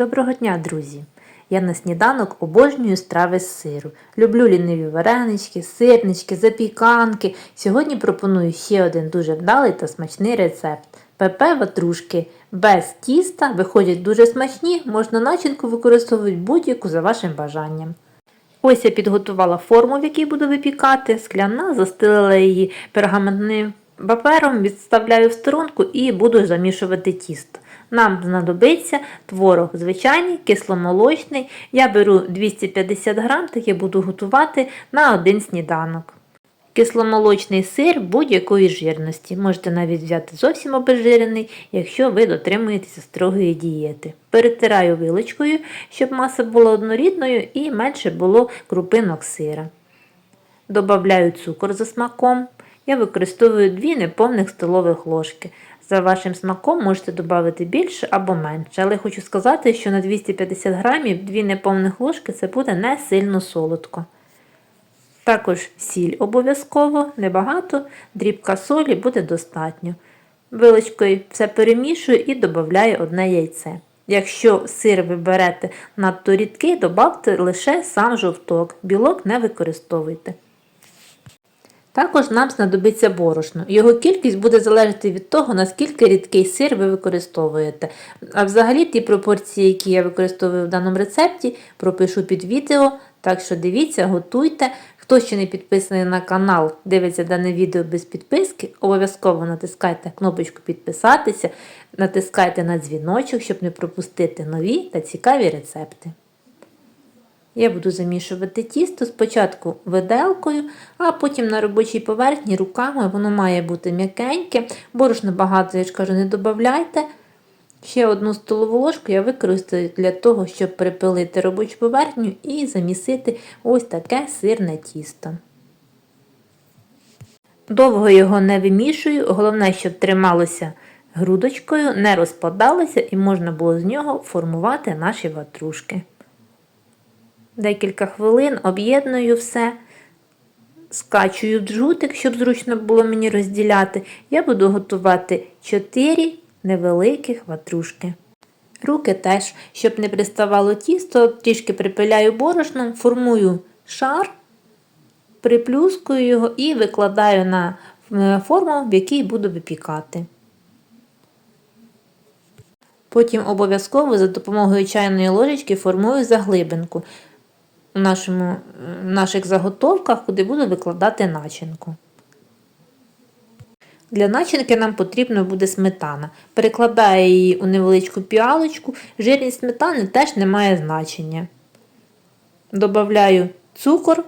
Доброго дня, друзі! Я на сніданок обожнюю страви з сиру. Люблю ліниві варенички, сирнички, запіканки. Сьогодні пропоную ще один дуже вдалий та смачний рецепт. ПП ватрушки без тіста виходять дуже смачні, можна начинку використовувати будь-яку за вашим бажанням. Ось я підготувала форму, в якій буду випікати, скляна, застелила її пергаментним папером, відставляю в сторонку і буду замішувати тісто. Нам знадобиться творог звичайний, кисломолочний. Я беру 250 грам, так я буду готувати на один сніданок. Кисломолочний сир будь-якої жирності. Можете навіть взяти зовсім обезжирений, якщо ви дотримуєтеся строгої дієти. Перетираю вилочкою, щоб маса була однорідною і менше було крупинок сира. Добавляю цукор за смаком. Я використовую 2 неповних столових ложки. За вашим смаком можете додати більше або менше, але хочу сказати, що на 250 грамів 2 неповних ложки це буде не сильно солодко. Також сіль обов'язково, небагато, дрібка солі буде достатньо. Вилочкою все перемішую і додаю одне яйце. Якщо сир ви берете надто рідкий, додавте лише сам жовток, білок не використовуйте. Також нам знадобиться борошно. Його кількість буде залежати від того, наскільки рідкий сир ви використовуєте. А взагалі ті пропорції, які я використовую в даному рецепті, пропишу під відео. Так що дивіться, готуйте. Хто ще не підписаний на канал, дивиться дане відео без підписки, обов'язково натискайте кнопочку підписатися, натискайте на дзвіночок, щоб не пропустити нові та цікаві рецепти. Я буду замішувати тісто спочатку виделкою, а потім на робочій поверхні руками воно має бути м'якеньке. Борошна багато, я ж кажу, не додавайте. Ще одну столову ложку я використаю для того, щоб припилити робочу поверхню і замісити ось таке сирне тісто. Довго його не вимішую, головне, щоб трималося грудочкою, не розпадалося і можна було з нього формувати наші ватрушки. Декілька хвилин об'єдную все, скачую в джутик, щоб зручно було мені розділяти. Я буду готувати 4 невеликих ватрушки. Руки теж, щоб не приставало тісто, трішки припиляю борошном, формую шар, приплюскую його і викладаю на форму, в якій буду випікати. Потім обов'язково за допомогою чайної ложечки формую заглибинку у нашому, в наших заготовках, куди буду викладати начинку. Для начинки нам потрібна буде сметана. Перекладаю її у невеличку піалочку, жирність сметани теж не має значення. Добавляю цукор,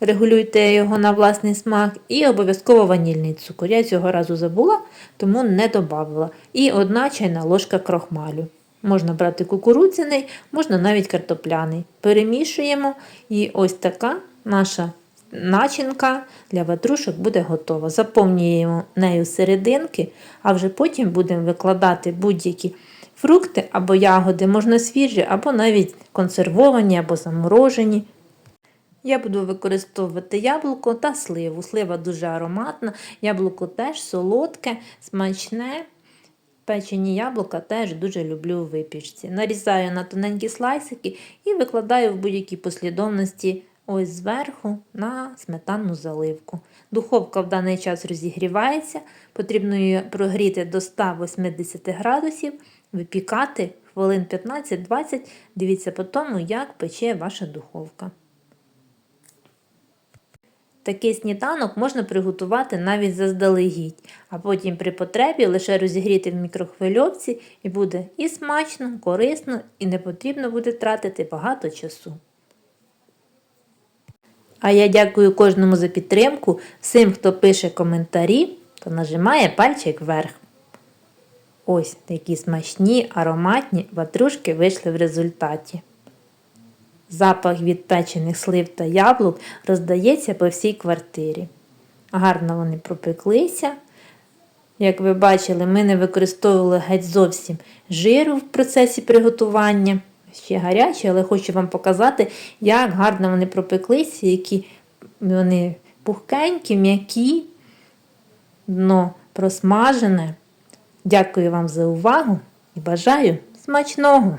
регулюйте його на власний смак, і обов'язково ванільний цукор. Я цього разу забула, тому не додавала. І одна чайна ложка крохмалю. Можна брати кукурудзяний, можна навіть картопляний. Перемішуємо і ось така наша начинка для ватрушок буде готова. Заповнюємо нею серединки, а вже потім будемо викладати будь-які фрукти або ягоди, можна свіжі, або навіть консервовані або заморожені. Я буду використовувати яблуко та сливу. Слива дуже ароматна, яблуко теж солодке, смачне. Печені яблука теж дуже люблю у випічці. Нарізаю на тоненькі слайсики і викладаю в будь-якій послідовності ось зверху на сметанну заливку. Духовка в даний час розігрівається, потрібно її прогріти до 180 градусів, випікати хвилин 15-20, дивіться по тому, як пече ваша духовка. Такий сніданок можна приготувати навіть заздалегідь, а потім при потребі лише розігріти в мікрохвильовці і буде і смачно, корисно, і не потрібно буде тратити багато часу. А я дякую кожному за підтримку, всім, хто пише коментарі, то нажимає пальчик вверх. Ось такі смачні, ароматні ватрушки вийшли в результаті. Запах від печених слив та яблук роздається по всій квартирі. Гарно вони пропеклися. Як ви бачили, ми не використовували геть зовсім жиру в процесі приготування. Ще гарячі, але хочу вам показати, як гарно вони пропеклися, які вони пухкенькі, м'які, дно просмажене. Дякую вам за увагу і бажаю смачного!